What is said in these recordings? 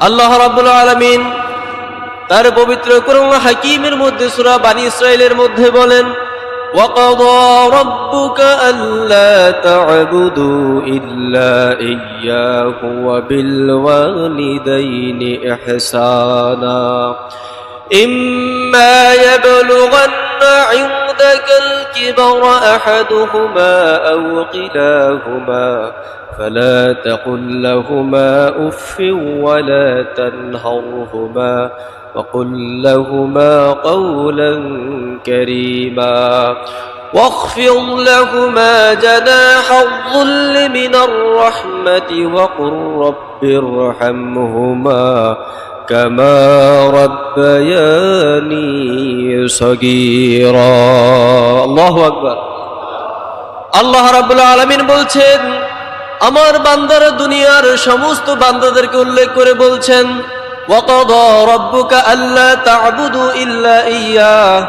আল্লাহ রাব্বুল আলামিন তার পবিত্র কোরআন হাকিমের মধ্যে সূরা বানি ইসরাইলের মধ্যে বলেন وقضى ربك ألا تعبدوا إلا إياه وبالوالدين إحسانا إما يبلغن عندك الكبر أحدهما أو كلاهما فلا تقل لهما أف ولا تنهرهما وقل لهما قولا كريما واخفض لهما جناح الظل من الرحمة وقل رب ارحمهما كما ربياني صغيرا الله أكبر আল্লাহ রাব্বুল আলামিন বলছেন আমার বান্দারা দুনিয়ার সমস্ত বান্দাদেরকে উল্লেখ করে বলছেন وَقَضَى رَبُّكَ أَلَّا تَعْبُدُوا إِلَّا إِيَّاهُ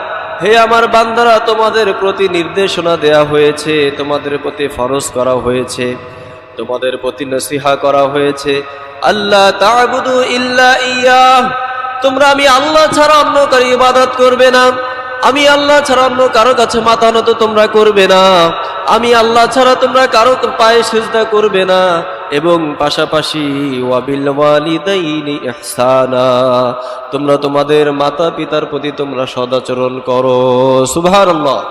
হে আমার বান্দারা তোমাদের প্রতি নির্দেশনা দেয়া হয়েছে তোমাদের প্রতি ফরজ করা হয়েছে তোমাদের প্রতি নসিহা করা হয়েছে আল্লাহ তা'বুদু ইল্লা ইয়্যাহ তোমরা আমি আল্লাহ ছাড়া অন্য কারও ইবাদত করবে না। আমি আল্লাহ ছাড়া অন্য কারও কাছে মাথা নত তোমরা করবে না। আমি আল্লাহ ছাড়া তোমরা কারও পায়ে সেজদা করবে না। এবং পাশাপাশি তোমরা তোমাদের মাতা পিতার প্রতি তোমরা সদাচরণ করো। সুবহানাল্লাহ।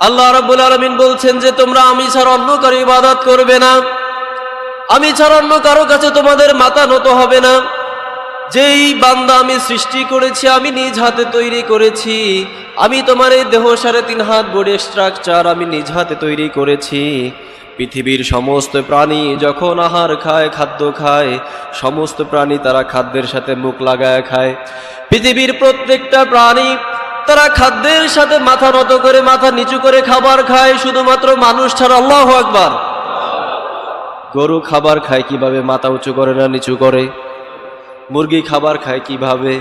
আল্লাহ রাব্বুল আলামিন বলছেন যে তোমরা আমি ছাড়া অন্য কারও ইবাদত করবে না। আমি ছাড়া অন্য কারও কাছে তোমাদের মাথা নত হবে না। যেই বান্দা আমি সৃষ্টি করেছি, আমি নিজ হাতে তৈরি করেছি। আমি তোমার এই দেহ সাড়ে তিন হাত বডি স্ট্রাকচার আমি নিজ হাতে তৈরি করেছি। পৃথিবীর সমস্ত প্রাণী যখন আহার খায়, খাদ্য খায়, সমস্ত প্রাণী তারা খাদ্যের সাথে মুখ লাগায় খায়। পৃথিবীর প্রত্যেকটা প্রাণী তারা খাদ্যের সাথে মাথা নত করে, মাথা নিচু করে খাবার খায়। শুধুমাত্র মানুষ ছাড়া আল্লাহ আকবার। গরু খাবার খায় কীভাবে, মাথা উঁচু করে না নিচু করে? মুরগি খাবার খায় কীভাবে?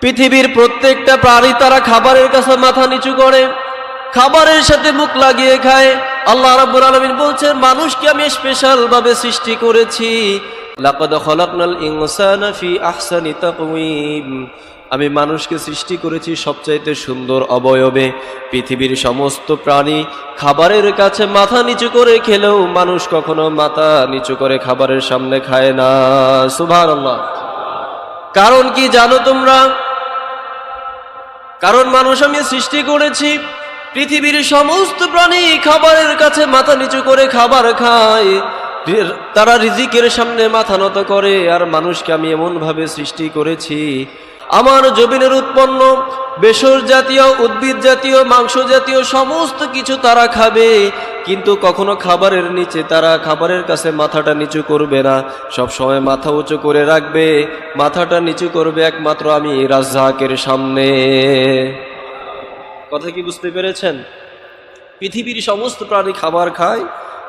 পৃথিবীর প্রত্যেকটা প্রাণী তারা খাবারের কাছে মাথা নিচু করে, খাবারের সাথে মুখ লাগিয়ে খায়। আল্লাহ রাব্বুল আলামিন বলছেন মানুষকে আমি স্পেশাল ভাবে সৃষ্টি করেছি। লাকাদ খলাকনাল ইনসানা ফি আহসানি তাকওয়িম। আমি মানুষকে সৃষ্টি করেছি সবচাইতে সুন্দর অবয়বে। পৃথিবীর সমস্ত প্রাণী খাবারের কাছে মাথা নিচু করে খেলেও মানুষ কখনো মাথা নিচু করে খাবারের সামনে খায় না। সুবহানাল্লাহ। কারণ কি জানো তোমরা? কারণ মানুষ আমি সৃষ্টি করেছি, পৃথিবীর সমস্ত প্রাণী খাবারের কাছে মাথা নিচু করে খাবার খায়। তারা রিজিকের সামনে মাথা নত করে, আর মানুষকে আমি এমনভাবে সৃষ্টি করেছি আমার জমিনের উৎপন্ন, বেসর জাতীয়, উদ্ভিদ জাতীয়, মাংস জাতীয় সমস্ত কিছু তারা খাবে। কিন্তু কখনো খাবারের নিচে তারা খাবারের কাছে মাথাটা নিচু করবে না। সব সময় মাথা উঁচু করে রাখবে। মাথাটা নিচু করবে একমাত্র আমি, রাজ্জাকের সামনে। কথা কি বুঝতে পেরেছেন? পৃথিবীর সমস্ত প্রাণী খাবার খায়,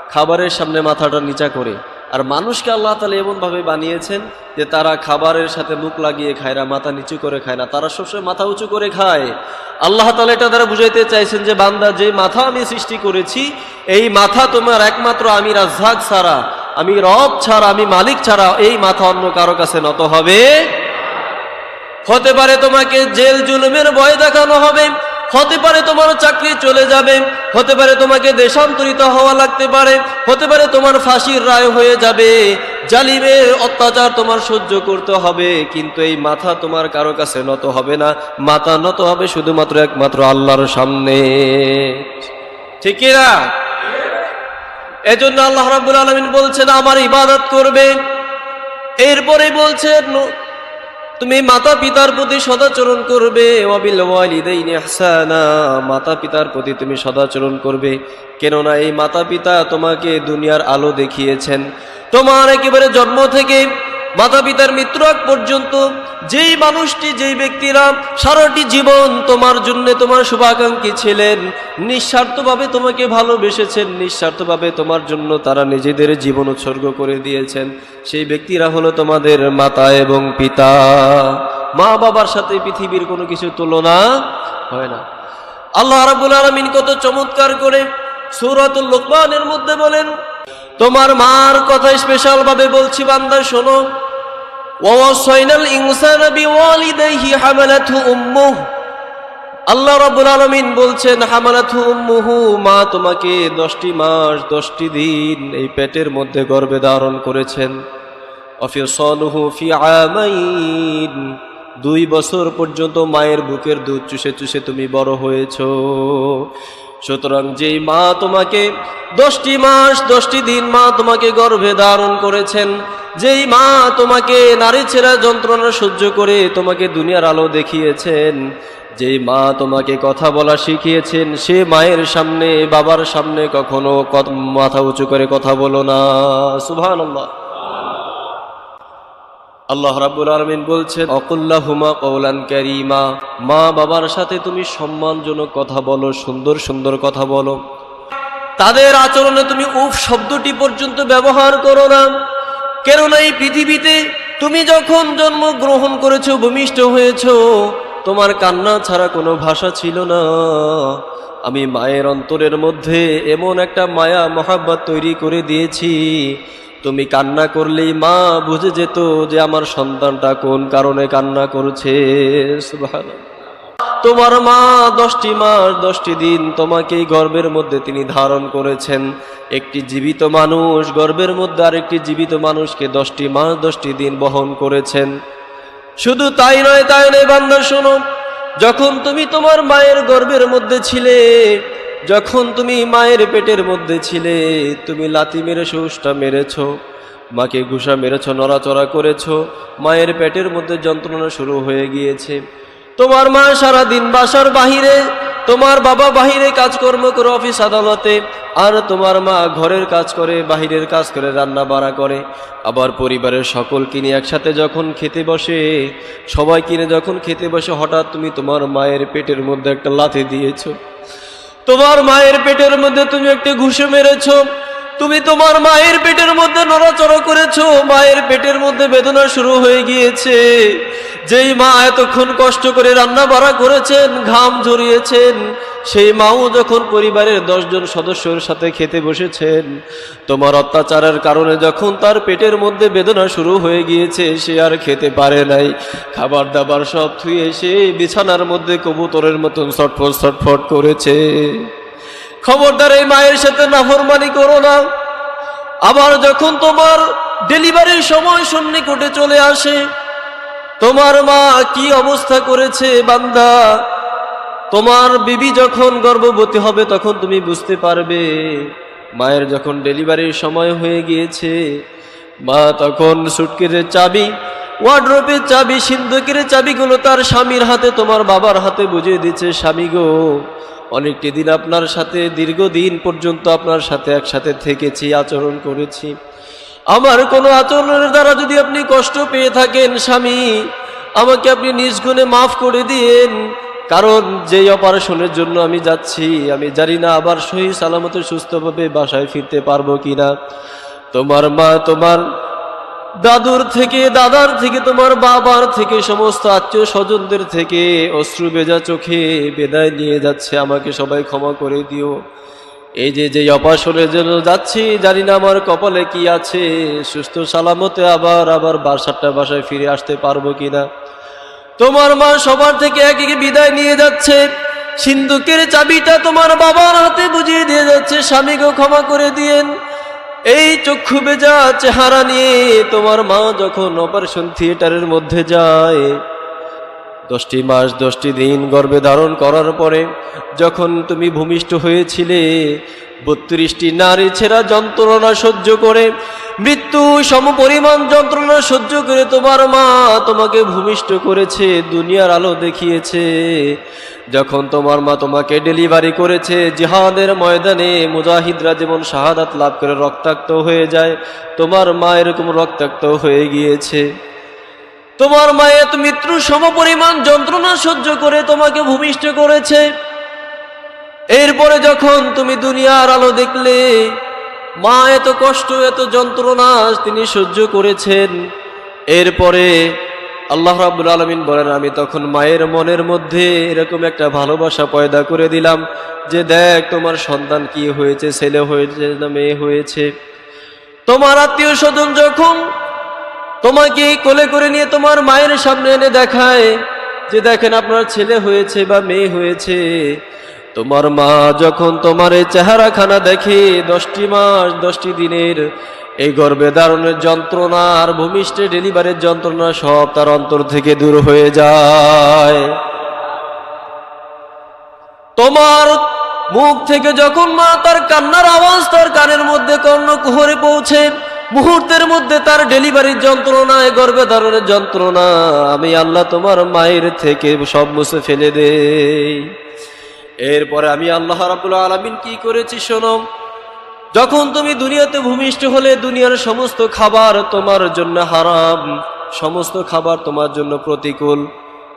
খাবারের সামনে মাথাটা নিচা করে। আর মানুষকে আল্লাহ তালা এমনভাবে বানিয়েছেন যে তারা খাবারের সাথে মুখ লাগিয়ে খায় না, মাথা নিচু করে খায় না, তারা সবসময় মাথা উঁচু করে খায়। আল্লাহ তালা এটা তারা বুঝাইতে চাইছেন যে, বান্দা, যে মাথা আমি সৃষ্টি করেছি, এই মাথা তোমার একমাত্র আমি রাজ্জাক ছাড়া, আমি রব ছাড়া, আমি মালিক ছাড়া, এই মাথা অন্য কারও কাছে নত হবে? হতে পারে তোমাকে জেল জুলুমের ভয় দেখানো হবে হতে পারে তোমার চাকরি চলে যাবে, হতে পারে তোমাকে দেশান্তরিত হওয়া লাগতে পারে, হতে পারে তোমার ফাঁসির রায় হয়ে যাবে। জালিমের অত্যাচার তোমার সহ্য করতে হবে, কিন্তু এই মাথা তোমার কারও কাছে নত হবে না। মাথা নত হবে শুধুমাত্র একমাত্র আল্লাহর সামনে। ঠিক না? এজন্য আল্লাহ রাব্বুল আলামিন বলছেন, আমার ইবাদত করবে। এরপরে বলছেন তুমি মাতা পিতার প্রতি সদাচরণ করবে। মাতা পিতার প্রতি তুমি সদাচরণ করবে। কেননা এই মাতা পিতা তোমাকে দুনিয়ার আলো দেখিয়েছেন। তোমার একেবারে জন্ম থেকে মাতা পিতার মৃত্যু আগ পর্যন্ত যেই মানুষটি, যেই ব্যক্তিরা সারাটি জীবন তোমার জন্য তোমার শুভাকাঙ্ক্ষী ছিলেন, নিঃস্বার্থভাবে তোমাকে ভালোবেসেছেন, নিঃস্বার্থভাবে তোমার জন্য তারা নিজেদের জীবন উৎসর্গ করে দিয়েছেন। সেই ব্যক্তিরা হলো তোমাদের মাতা এবং পিতা। মা বাবার সাথে পৃথিবীর কোনো কিছু তুলনা হয় না। আল্লাহ রাবুল আলমিন কত চমৎকার করে সূরাতুল লোকমানের মধ্যে বলেন, তোমার মার কথা স্পেশাল ভাবে বলছি বান্দা, শোনো ووصينا الإنسان بوالديه حملته أمه আল্লাহ রাব্বুল আলামিন বলছেন হামালাতু উম্মুহু মা তোমাকে দশটি মাস দশটি দিন এই পেটের মধ্যে গর্ভে ধারণ করেছেন অফিসালুহু ফি আমাইন দুই বছর পর্যন্ত মায়ের বুকের দুধ চুষে চুষে তুমি বড় হয়েছ সুতরাং যেই মা তোমাকে দশটি মাস দশটি দিন মা তোমাকে গর্ভে ধারণ করেছেন যেই মা তোমাকে নারী ছেঁড়া যন্ত্রণা সহ্য করে তোমাকে দুনিয়ার আলো দেখিয়েছেন, যেই মা তোমাকে কথা বলা শিখিয়েছেন, সে মায়ের সামনে, বাবার সামনে কখনো মাথা উঁচু করে কথা বলো না। সুভান আল্লাহ রাব্বুল আলামিন বলছেন অকুল্লাহুমা কওলান কারীমা, মা বাবার সাথে তুমি সম্মানজনক কথা বলো, সুন্দর সুন্দর কথা বলো। তাদের আচরণে তুমি উফ শব্দটি পর্যন্ত ব্যবহার করো না। কেননা এই পৃথিবীতে তুমি যখন জন্মগ্রহণ করেছ, ভূমিষ্ঠ হয়েছো, তোমার কান্না ছাড়া কোনো ভাষা ছিল না। আমি মায়ের অন্তরের মধ্যে এমন একটা মায়া, মহাব্বত তৈরি করে দিয়েছি। তুমি কান্না করলেই মা বুঝে যেত যে আমার সন্তানটা কোন কারণে কান্না করছে। তোমার মা দশটি মাস, দশটি দিন তোমাকে গর্বের মধ্যে তিনি ধারণ করেছেন। একটি জীবিত মানুষ, গর্বের মধ্যে আরেকটি জীবিত মানুষকে দশটি মাস, দশটি দিন বহন করেছেন। শুধু তাই নয় তাই নয়, বান্দা, শোনো, যখন তুমি তোমার মায়ের গর্বের মধ্যে ছিলে, যখন তুমি মায়ের পেটের মধ্যে ছিলে, তুমি লাতি মেরে সুসটা মেরেছ, মাকে ঘুষা মেরেছ, নড়াচড়া করেছ, মায়ের পেটের মধ্যে যন্ত্রণা শুরু হয়ে গিয়েছে। তোমার মা সারা দিন বাসার বাহিরে, তোমার বাবা বাহিরে কাজকর্ম করে অফিস আদালতে, আর তোমার মা ঘরের কাজ করে, বাহিরের কাজ করে, রান্না বাড়া করে। আবার পরিবারের সকল কিনে একসাথে যখন খেতে বসে সবাই কিনে যখন খেতে বসে, হঠাৎ তুমি তোমার মায়ের পেটের মধ্যে একটা লাথি দিয়েছ। তোমার মায়ের পেটের মধ্যে তুমি একটি ঘুষে মেরেছ। তুমি তোমার মায়ের পেটের মধ্যে নড়াচড়া করেছ, মায়ের পেটের মধ্যে বেদনা শুরু হয়ে গিয়েছে। যেই মা এতক্ষণ কষ্ট করে রান্না বাড়া করেছেন, ঘাম ঝরিয়েছেন, সেই মাও যখন পরিবারের দশজন সদস্যর সাথে খেতে বসেছেন, তোমার অত্যাচারের কারণে যখন তার পেটের মধ্যে বেদনা শুরু হয়ে গিয়েছে, সে আর খেতে পারে নাই। খাবার দাবার সব থুয়ে সে বিছানার মধ্যে কবুতরের মতন ছটফট ছটফট করেছে। খবরদার এই মায়ের সাথে নাফরমানি করো না। আবার যখন তোমার ডেলিভারির সময় সন্নিকটে চলে আসে, তোমার মা কি অবস্থা করেছে বান্দা? তোমার বিবি যখন গর্ভবতী হবে, তখন তুমি বুঝতে পারবে। মায়ের যখন ডেলিভারির সময় হয়ে গিয়েছে, মা তখন সুটকেসের চাবি, ওয়ার্ড্রোপের চাবি, সিন্ধুকের চাবিগুলো তার স্বামীর হাতে, তোমার বাবার হাতে বুঝিয়ে দিচ্ছে, স্বামী গো অনেকটি দিন আপনার সাথে, দীর্ঘদিন পর্যন্ত আপনার সাথে একসাথে থেকেছি, আচরণ করেছি। আমার কোনো আচরণের দ্বারা যদি আপনি কষ্ট পেয়ে থাকেন, স্বামী, আমাকে আপনি নিজ গুণে মাফ করে দিন কারণ যেই অপারেশনের জন্য আমি যাচ্ছি, আমি জানি না আবার সহি সালামতে সুস্থভাবে বাসায় ফিরতে পারব কিনা। তোমার মা, তোমার দাদুর থেকে, দাদার থেকে, তোমার বাবার থেকে, সমস্ত আত্মীয় স্বজনদের থেকে অশ্রু বেজা চোখে বেদায় নিয়ে যাচ্ছে। আমাকে সবাই ক্ষমা করে দিও। এই যে যে অপাসনের জন্য যাচ্ছি, জানি না আমার কপালে কি আছে। সুস্থ সালামতে আবার আবার বাসাটা বাসায় ফিরে আসতে পারব কিনা। তোমার মা সবার থেকে এক একে বিদায় নিয়ে যাচ্ছে। সিন্ধুকের চাবিটা তোমার বাবার হাতে বুঝিয়ে দিয়ে যাচ্ছে। স্বামীকে ক্ষমা করে দিয়েন। এই চক্ষু বেজা চেহারা নিয়ে তোমার মা যখন অপারেশন থিয়েটারের মধ্যে যায় দশটি মাস, দশটি দিন গর্ভে ধারণ করার পরে যখন তুমি ভূমিষ্ঠ হয়েছিলে, বত্রিশটি নারী ছেঁড়া যন্ত্রণা সহ্য করে, মৃত্যু সমপরিমাণ যন্ত্রণা সহ্য করে তোমার মা তোমাকে ভূমিষ্ঠ করেছে, দুনিয়ার আলো দেখিয়েছে। যখন তোমার মা তোমাকে ডেলিভারি করেছে, জিহাদের ময়দানে মুজাহিদরা যেমন শাহাদাত লাভ করে রক্তাক্ত হয়ে যায়, তোমার মা এরকম রক্তাক্ত হয়ে গিয়েছে। তোমার মায়ের মৃত্যু সমপরিমাণ যন্ত্রণা সহ্য করে তোমাকে ভূমিষ্ঠ করেছে। এরপরে যখন তুমি দুনিয়ার আলো দেখলে, মা এত কষ্ট, এত যন্ত্রণা তিনি সহ্য করেছেন। এরপরে আল্লাহ রাবুল আলমিন বলেন, আমি তখন মায়ের মনের মধ্যে এরকম একটা ভালোবাসা পয়দা করে দিলাম যে, দেখ, তোমার সন্তান কি হয়েছে? ছেলে হয়েছে না মেয়ে হয়েছে? তোমার আত্মীয় স্বজন যখন তোমাকে কোলে করে নিয়ে তোমার মায়ের সামনে এনে দেখায় যে দেখেন আপনার ছেলে হয়েছে বা মেয়ে হয়েছে। তোমার মা যখন তোমার এই চেহারাখানা দেখে দশটি মাস, দশটি দিনের এই গর্ভে ধারণের যন্ত্রণা আর ভূমিষ্ঠে ডেলিভারির যন্ত্রণা সব তার অন্তর থেকে দূর হয়ে যায়। তোমার মুখ থেকে যখন মা তার কান্নার আওয়াজ তার কানের মধ্যে কর্ণকুহরে পৌঁছে মুহূর্তের মধ্যে তার ডেলিভারির যন্ত্রণায় গর্ভে ধারণের যন্ত্রণা, আমি আল্লাহ তোমার মায়ের থেকে সব মুছে ফেলে দেই। এরপরে আমি আল্লাহ রাবুল আলমিন কি করেছি শোনো? যখন তুমি দুনিয়াতে ভূমিষ্ঠ হলে দুনিয়ার সমস্ত খাবার তোমার জন্য হারাম, সমস্ত খাবার তোমার জন্য প্রতিকূল।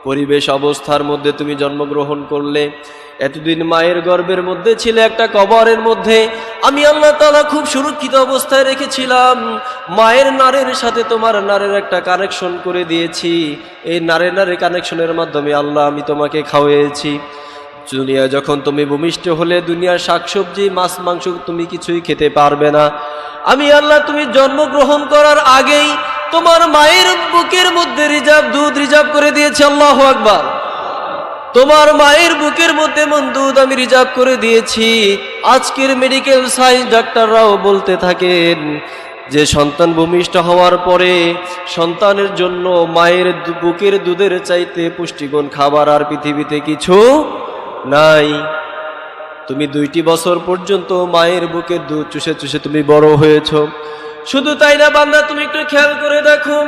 পরিবেশ অবস্থার মধ্যে তুমি জন্মগ্রহণ করলে। এতদিন মায়ের গর্ভের মধ্যে ছিল একটা কবরের মধ্যে। আমি আল্লাহ তাআলা খুব সুরক্ষিত অবস্থায় রেখেছিলাম। মায়ের নারের সাথে তোমার নারের একটা কানেকশন করে দিয়েছি। এই নারে নারে কানেকশনের মাধ্যমে আল্লাহ আমি তোমাকে খাওয়িয়েছি। দুনিয়া যখন তুমি ভূমিষ্ঠ হলে দুনিয়ার শাকসবজি, মাছ, মাংস তুমি কিছুই খেতে পারবে না। আমি আল্লাহ তুমি জন্মগ্রহণ করার আগেই তোমার মায়ের বুকের মধ্যে রিজার্ভ, দুধ রিজার্ভ করে দিয়েছে, আল্লাহ আকবার। তোমার মায়ের বুকের মধ্যে মন দুধ আমি রিজার্ভ করে দিয়েছি। আজকের মেডিকেল সায়েন্স ডাক্তাররাও বলতে থাকেন যে, সন্তান ভূমিষ্ঠ হওয়ার পরে সন্তানের জন্য মায়ের বুকের দুধের চাইতে পুষ্টিগুণ খাবার আর পৃথিবীতে কিছু নাই। তুমি দুইটি বছর পর্যন্ত মায়ের বুকের দুধ চুষে চুষে তুমি বড় হয়েছ। শুধু তাই না বান্দা, তুমি একটু খেয়াল করে দেখো,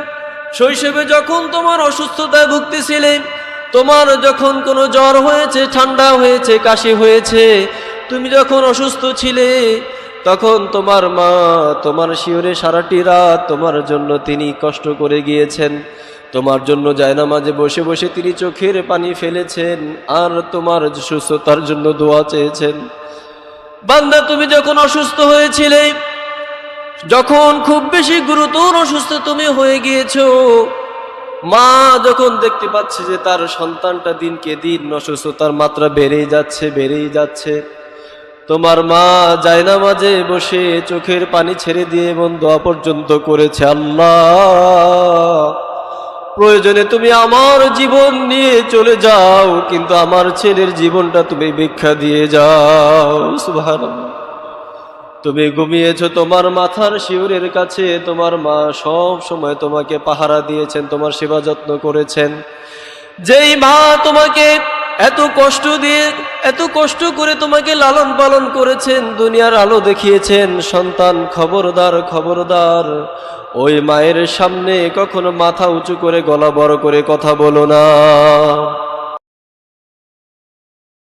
শৈশবে যখন তোমার অসুস্থতায় ভুগতেছিলে, তোমার যখন কোনো জ্বর হয়েছে, ঠান্ডা হয়েছে, কাশি হয়েছে, তুমি যখন অসুস্থ ছিলে, তখন তোমার মা তোমার শিওরে সারাটি রাত তোমার জন্য তিনি কষ্ট করে গিয়েছেন। তোমার জন্য জায়না মাঝে বসে বসে তিনি চোখের পানি ফেলেছেন আর তোমার সুস্থতার জন্য দোয়া চেয়েছেন। বান্দা, তুমি যখন অসুস্থ হয়েছিলে যখন খুব বেশি গুরুতর অসুস্থ তুমি হয়ে গিয়েছ, মা যখন দেখতে পাচ্ছে যে তার সন্তানটা দিনকে দিন অসুস্থতার মাত্রা বেড়েই যাচ্ছে বেড়েই যাচ্ছে, তোমার মা জায়না মাঝে বসে চোখের পানি ছেড়ে দিয়ে এবং দোয়া পর্যন্ত করেছে, আল্লাহ, প্রয়োজনে তুমি আমার জীবন নিয়ে চলে যাও, কিন্তু আমার ছেলের জীবনটা তুমি ভিক্ষা দিয়ে যাও। সুবহানাল্লাহ। তুমি ঘুমিয়েছো, তোমার মাথার শিউরের কাছে, তোমার মা সব সময় তোমাকে পাহারা দিয়েছেন, তোমার সেবা যত্ন করেছেন। যেই মা তোমাকে এত কষ্ট দিয়ে, এত কষ্ট করে তোমাকে লালন পালন করেছেন, দুনিয়ার আলো দেখিয়েছেন, সন্তান খবরদার খবরদার, ওই মায়ের সামনে কখনো মাথা উঁচু করে, গলা বড় করে কথা বলো না।